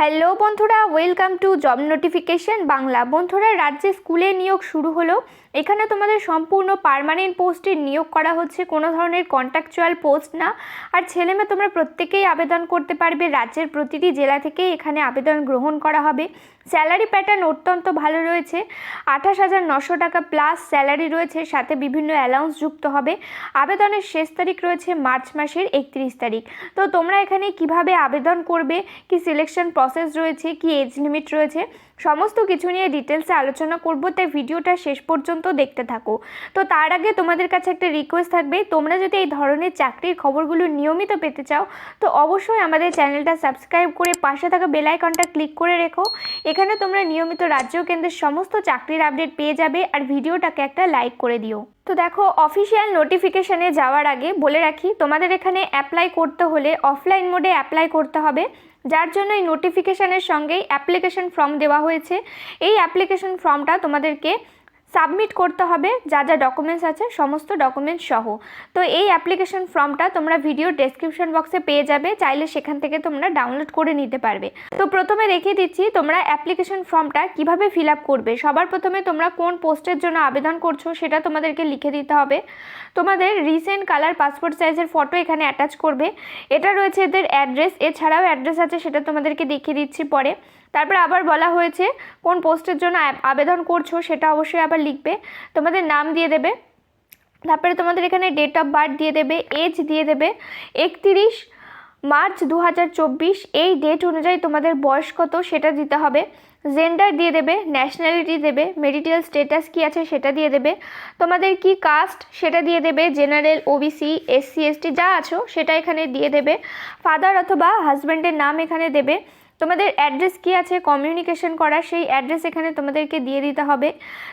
Hello বন্ধুরা welcome to job notification Bangla. বন্ধুরা, রাজ্যে স্কুলে নিয়োগ শুরু হলো। এখানে তোমাদের সম্পূর্ণ পার্মানেন্ট পোস্টে নিয়োগ করা হচ্ছে। কোনো ধরনের কন্ট্রাকচুয়াল পোস্ট না। আর ছেলেমেয়ে তোমরা প্রত্যেকেই আবেদন করতে পারবে। রাজ্যের প্রতিটি জেলা থেকেই এখানে আবেদন গ্রহণ করা হবে। স্যালারি প্যাটার্ন অত্যন্ত ভালো রয়েছে। আঠাশ হাজার নশো টাকা প্লাস স্যালারি রয়েছে। সাথে বিভিন্ন অ্যালাউন্স যুক্ত হবে। আবেদনের শেষ তারিখ রয়েছে মার্চ মাসের একত্রিশ তারিখ। তো তোমরা এখানে কীভাবে আবেদন করবে? কি সিলেকশন প্রসেস রয়েছে, কি এজ লিমিট রয়েছে, সমস্ত কিছু নিয়ে ডিটেলসে আলোচনা করব, তাই ভিডিওটা শেষ পর্যন্ত দেখতে থাকো। তো তার আগে তোমাদের কাছে একটা রিকোয়েস্ট থাকবে, তোমরা যদি এই ধরনের চাকরির খবরগুলো নিয়মিত পেতে চাও, তো অবশ্যই আমাদের চ্যানেলটা সাবস্ক্রাইব করে পাশে থাকা বেল আইকনটা ক্লিক করে রেখো। এখানে তোমরা নিয়মিত রাজ্য কেন্দ্রের সমস্ত চাকরির আপডেট পেয়ে যাবে, আর ভিডিওটাকে একটা লাইক করে দিও। তো দেখো অফিসিয়াল নোটিফিকেশানে যাওয়ার আগে বলে রাখি, তোমাদের এখানে অ্যাপ্লাই করতে হলে অফলাইন মোডে অ্যাপ্লাই করতে হবে। যার জন্য এই নোটিফিকেশানের সঙ্গেই অ্যাপ্লিকেশন ফর্ম দেওয়া হয়েছে। এই অ্যাপ্লিকেশন ফর্মটা তোমাদেরকে সাবমিট করতে হবে, যা যা ডকুমেন্টস আছে, সমস্ত ডকুমেন্টস সহ। তো এই অ্যাপ্লিকেশন ফর্মটা তোমরা ভিডিও ডেসক্রিপশন বক্সে পেয়ে যাবে, চাইলে সেখান থেকে তোমরা ডাউনলোড করে নিতে পারবে। তো প্রথমে দেখিয়ে দিচ্ছি তোমরা অ্যাপ্লিকেশন ফর্মটা কীভাবে ফিল আপ করবে। সবার প্রথমে তোমরা কোন পোস্টের জন্য আবেদন করছ সেটা তোমাদেরকে লিখে দিতে হবে। তোমাদের রিসেন্ট কালার পাসপোর্ট সাইজের ফটো এখানে অ্যাটাচ করবে। এটা রয়েছে এদের অ্যাড্রেস এছাড়াও অ্যাড্রেস আছে সেটা তোমাদেরকে দেখিয়ে দিচ্ছি পরে। তারপরে আবার বলা হয়েছে কোন পোস্টের জন্য আবেদন করছ সেটা অবশ্যই আবার লিখবে, তোমাদের নাম দিয়ে দেবে, তারপরে তোমাদের এখানে ডেট অফ বার্থ দিয়ে দেবে এজ দিয়ে দেবে, একত্রিশ মার্চ দু হাজার চব্বিশ, এই ডেট অনুযায়ী তোমাদের বয়স কত সেটা দিতে হবে জেন্ডার দিয়ে দেবে ন্যাশনালিটি দেবে মেরিটাল স্টেটাস কি আছে সেটা দিয়ে দেবে, তোমাদের কি কাস্ট সেটা দিয়ে দেবে জেনারেল ওবিসি এসসি এসটি যা আছো সেটা এখানে দিয়ে দেবে ফাদার অথবা হাজব্যান্ডের নাম এখানে দেবে তোমাদের অ্যাড্রেস কি আছে? কমিউনিকেশন করার সেই অ্যাড্রেস এখানে তোমাদেরকে দিয়ে দিতে হবে।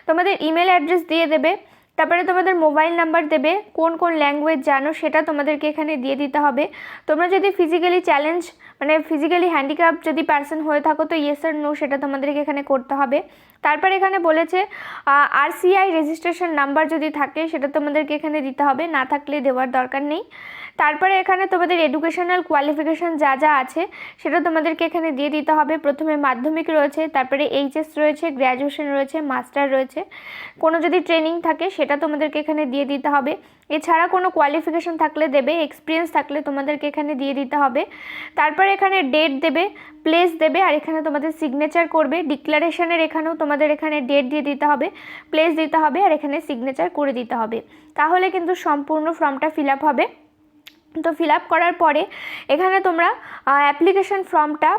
তোমাদের ইমেল অ্যাড্রেস দিয়ে দেবে, তারপরে তোমাদের মোবাইল নাম্বার দেবে, কোন কোন ল্যাঙ্গুয়েজ জানো সেটা তোমাদেরকে এখানে দিয়ে দিতে হবে। তোমরা যদি ফিজিক্যালি চ্যালেঞ্জ মানে ফিজিক্যালি হ্যান্ডিক্যাপ যদি পার্সন হয়ে থাকো, তো ইয়েস আর নো সেটা তোমাদেরকে এখানে করতে হবে। তারপর এখানে বলেছে আরসিআই রেজিস্ট্রেশন নাম্বার যদি থাকে, সেটা তোমাদেরকে এখানে দিতে হবে। না থাকলে দেওয়ার দরকার নেই। তারপরে এখানে তোমাদের এডুকেশনাল কোয়ালিফিকেশান যা যা আছে, সেটা তোমাদেরকে এখানে দিয়ে দিতে হবে। প্রথমে মাধ্যমিক রয়েছে, তারপরে এইচএস রয়েছে গ্র্যাজুয়েশন রয়েছে মাস্টার রয়েছে। কোনো যদি ট্রেনিং থাকে, সেটা তোমাদেরকে এখানে দিয়ে দিতে হবে। এছাড়া কোনো কোয়ালিফিকেশন থাকলে দেবে এক্সপিরিয়েন্স থাকলে তোমাদেরকে এখানে দিয়ে দিতে হবে। তারপরে এখানে ডেট দেবে প্লেস দেবে, আর এখানে তোমাদের সিগনেচার করবে। ডিক্লারেশনের এখানেও তোমাদের এখানে ডেট দিয়ে দিতে হবে প্লেস দিতে হবে, আর এখানে সিগনেচার করে দিতে হবে। তাহলে কিন্তু সম্পূর্ণ ফর্মটা ফিল আপ হবে। তো ফিল আপ করার পরে এখানে তোমরা অ্যাপ্লিকেশন ফর্মটা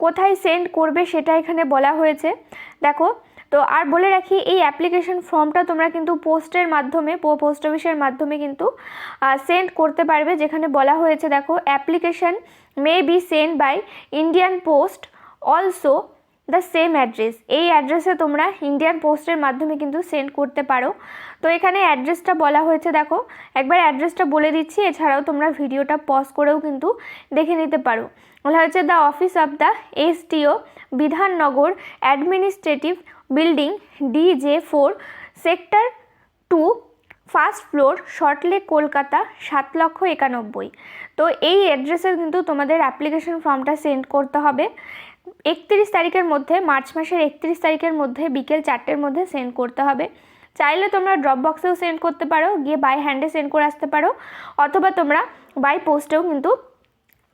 কোথায় সেন্ড করবে সেটা এখানে বলা হয়েছে। দেখো, তো আর বলে রাখি, এই অ্যাপ্লিকেশন ফর্মটা তোমরা কিন্তু পোস্টের মাধ্যমে পোস্ট অফিসের মাধ্যমে কিন্তু সেন্ড করতে পারবে। যেখানে বলা হয়েছে, দেখো application may be sent by Indian post also the same address এই অ্যাড্রেসে তোমরা ইন্ডিয়ান পোস্টের মাধ্যমে কিন্তু সেন্ড করতে পারো। তো এখানে অ্যাড্রেসটা বলা হয়েছে, দেখো। একবার অ্যাড্রেসটা বলে দিচ্ছি, এছাড়াও তোমরা ভিডিওটা পজ করেও কিন্তু দেখে নিতে পারো। বলা হয়েছে the office of the STO Bidhannagar administrative building DJ four sector two first floor Saltlake Kolkata, সাত লক্ষ একানব্বই। তো এই অ্যাড্রেসে কিন্তু তোমাদের অ্যাপ্লিকেশন ফর্মটা সেন্ড করতে হবে। একত্রিশ তারিখের মধ্যে, মার্চ মাসের একত্রিশ তারিখের মধ্যে, বিকেল চারটের মধ্যে সেন্ড করতে হবে। চাইলে তোমরা ড্রপ বক্সেও সেন্ড করতে পারো, গিয়ে বাই হ্যান্ডে সেন্ড করে আসতে পারো। অথবা তোমরা বাই পোস্টেও কিন্তু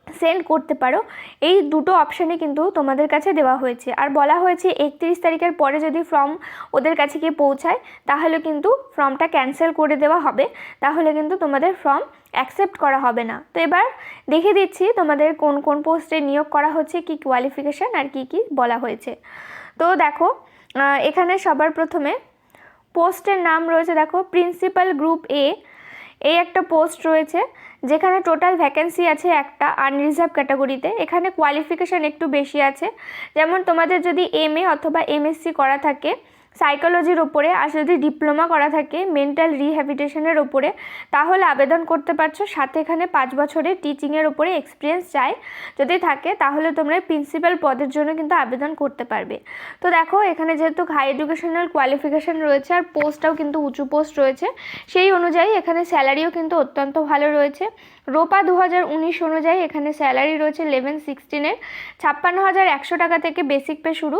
সেন্ড করতে পারো। এই দুটো অপশানে কিন্তু তোমাদের কাছে দেওয়া হয়েছে। আর বলা হয়েছে একত্রিশ তারিখের পরে যদি ফর্ম ওদের কাছে গিয়ে পৌঁছায়, তাহলে কিন্তু ফর্মটা ক্যান্সেল করে দেওয়া হবে। তাহলে কিন্তু তোমাদের ফর্ম অ্যাকসেপ্ট করা হবে না। তো এবার দেখে দিচ্ছি তোমাদের কোন কোন পোস্টে নিয়োগ করা হচ্ছে, কি কোয়ালিফিকেশান আর কি কি বলা হয়েছে। তো দেখো এখানে সবার প্রথমে পোস্টের নাম রয়েছে, দেখো প্রিন্সিপাল গ্রুপ এ এই একটা পোস্ট রয়েছে। যেখানে টোটাল ভ্যাকেন্সি আছে একটা আনরিজার্ভ ক্যাটাগরিতে এখানে কোয়ালিফিকেশান একটু বেশি আছে। যেমন তোমাদের যদি এম এ অথবা এমএসসি করা থাকে সাইকোলজির ওপরে আর যদি ডিপ্লোমা করা থাকে মেন্টাল রিহ্যাবিটেশনের ওপরে তাহলে আবেদন করতে পারছ। সাথে এখানে পাঁচ বছরের টিচিংয়ের ওপরে এক্সপিরিয়েন্স চাই। যদি থাকে, তাহলে তোমরা প্রিন্সিপাল পদের জন্য কিন্তু আবেদন করতে পারবে। তো দেখো, এখানে যেহেতু হাই এডুকেশনাল কোয়ালিফিকেশান রয়েছে আর পোস্টটাও কিন্তু উঁচু পোস্ট রয়েছে, সেই অনুযায়ী এখানে স্যালারিও কিন্তু অত্যন্ত ভালো রয়েছে। রোপা দু হাজার উনিশ অনুযায়ী এখানে স্যালারি রয়েছে লেভেন সিক্সটিনের ছাপ্পান্ন হাজার একশো টাকা থেকে বেসিক পে শুরু।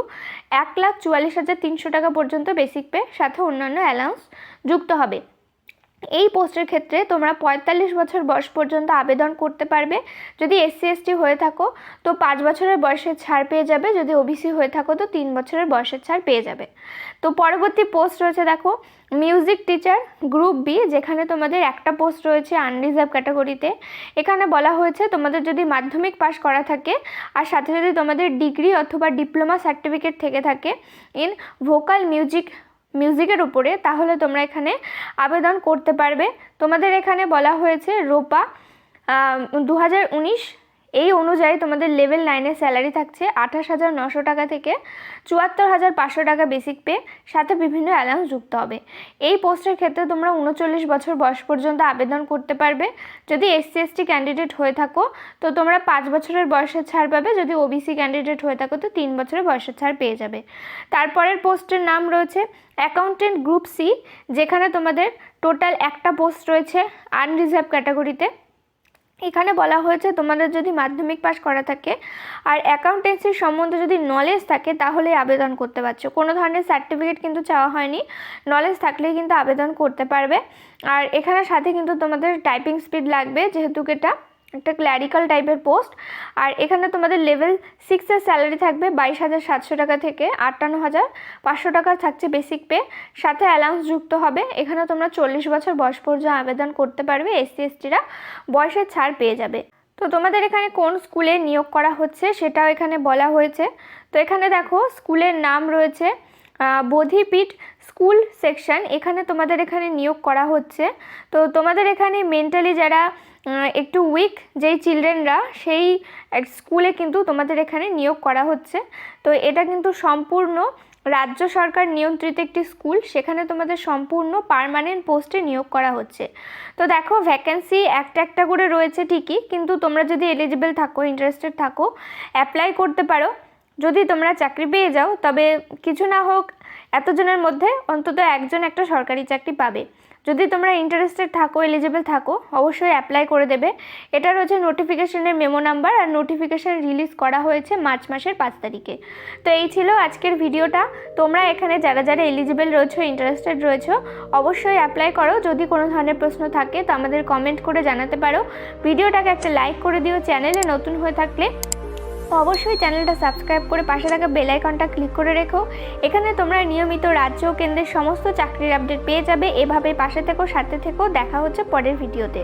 এক লাখ চুয়াল্লিশ হাজার তিনশো টাকা পর্যন্ত বেসিক পে সাথে অন্যান্য অ্যালাউন্স যুক্ত হবে। এই পোস্টের ক্ষেত্রে তোমরা পঁয়তাল্লিশ বছর বয়স পর্যন্ত আবেদন করতে পারবে। যদি এসসি, এসটি হয়ে থাকো, তো পাঁচ বছরের বয়সের ছাড় পেয়ে যাবে। যদি ওবিসি হয়ে থাকো, তো তিন বছরের বয়সের ছাড় পেয়ে যাবে। তো পরবর্তী পোস্ট রয়েছে, দেখো, মিউজিক টিচার গ্রুপ বি, যেখানে তোমাদের একটা পোস্ট রয়েছে আনরিজার্ভ ক্যাটাগরিতে। এখানে বলা হয়েছে, তোমাদের যদি মাধ্যমিক পাশ করা থাকে আর সাথে যদি তোমাদের ডিগ্রি অথবা ডিপ্লোমা সার্টিফিকেট থেকে থাকে, ইন ভোকাল মিউজিক মিউজিকের উপরে, তাহলে তোমরা এখানে আবেদন করতে পারবে। তোমাদের এখানে বলা হয়েছে রোপা দু হাজার উনিশ এই অনুযায়ী তোমাদের লেভেল নাইনের স্যালারি থাকছে আঠাশ হাজার নশো টাকা থেকে চুয়াত্তর হাজার পাঁচশো টাকা বেসিক পে সাথে বিভিন্ন অ্যালাউন্স যুক্ত হবে। এই পোস্টের ক্ষেত্রে তোমরা উনচল্লিশ বছর বয়স পর্যন্ত আবেদন করতে পারবে। যদি এসসি এসটি ক্যান্ডিডেট হয়ে থাকো, তো তোমরা পাঁচ বছরের বয়সের ছাড় পাবে। যদি ওবিসি ক্যান্ডিডেট হয়ে থাকো, তো তিন বছরের বয়সের ছাড় পেয়ে যাবে। তারপরের পোস্টের নাম রয়েছে অ্যাকাউন্টেন্ট গ্রুপ সি যেখানে তোমাদের টোটাল একটা পোস্ট রয়েছে আনরিজার্ভ ক্যাটাগরিতে এখানে বলা হয়েছে তোমাদের যদি মাধ্যমিক পাস করা থাকে আর অ্যাকাউন্টেন্সির সম্বন্ধে যদি নলেজ থাকে তাহলে আবেদন করতে পারছ। কোনো ধরনের সার্টিফিকেট কিন্তু চাওয়া হয়নি। নলেজ থাকলেই কিন্তু আবেদন করতে পারবে। আর এখানে সাথে কিন্তু তোমাদের টাইপিং স্পিড লাগবে, যেহেতু এটা একটা ক্ল্যারিক্যাল টাইপের পোস্ট আর এখানে তোমাদের লেভেল সিক্সের স্যালারি থাকবে বাইশ হাজার সাতশো টাকা থেকে আটান্ন হাজার পাঁচশো টাকা থাকছে বেসিক পে সাথে অ্যালাউন্স যুক্ত হবে। এখানে তোমরা চল্লিশ বছর বয়স পর্যন্ত আবেদন করতে পারবে এসসি এসটিরা বয়সের ছাড় পেয়ে যাবে। তো তোমাদের এখানে কোন স্কুলে নিয়োগ করা হচ্ছে সেটাও এখানে বলা হয়েছে। তো এখানে দেখো স্কুলের নাম রয়েছে বোধিপীঠ স্কুল সেকশন এখানে তোমাদের এখানে নিয়োগ করা হচ্ছে। তো তোমাদের এখানে মেন্টালি যারা একটু উইক যেই চিলড্রেনরা সেই স্কুলে কিন্তু তোমাদের এখানে নিয়োগ করা হচ্ছে। তো এটা কিন্তু সম্পূর্ণ রাজ্য সরকার নিয়ন্ত্রিত একটি স্কুল সেখানে তোমাদের সম্পূর্ণ পারমানেন্ট পোস্টে নিয়োগ করা হচ্ছে। তো দেখো ভ্যাকেন্সি একটা একটা করে রয়েছে ঠিকই, কিন্তু তোমরা যদি এলিজিবল থাকো ইন্টারেস্টেড থাকো অ্যাপ্লাই করতে পারো। যদি তোমরা চাকরি পেয়ে যাও, তবে কিছু না হোক, এতজনের মধ্যে অন্তত একজন একটা সরকারি চাকরি পাবে। যদি তোমরা ইন্টারেস্টেড থাকো এলিজিবল থাকো, অবশ্যই অ্যাপ্লাই করে দেবে। এটা রয়েছে নোটিফিকেশনের মেমো নাম্বার আর নোটিফিকেশান রিলিজ করা হয়েছে মার্চ মাসের পাঁচ তারিখে। তো এই ছিল আজকের ভিডিওটা। তোমরা এখানে যারা যারা এলিজিবল রয়েছো ইন্টারেস্টেড রয়েছো, অবশ্যই অ্যাপ্লাই করো। যদি কোনো ধরনের প্রশ্ন থাকে, তো আমাদের কমেন্ট করে জানাতে পারো। ভিডিওটাকে একটা লাইক করে দিও। চ্যানেলে নতুন হয়ে থাকলে অবশ্যই চ্যানেলটা সাবস্ক্রাইব করে পাশে থাকা বেল আইকনটা ক্লিক করে রেখো। এখানে তোমরা নিয়মিত রাজ্য ও কেন্দ্রের সমস্ত চাকরির আপডেট পেয়ে যাবে। এভাবে পাশে থেকো, সাথে থেকো। দেখা হচ্ছে পরের ভিডিওতে।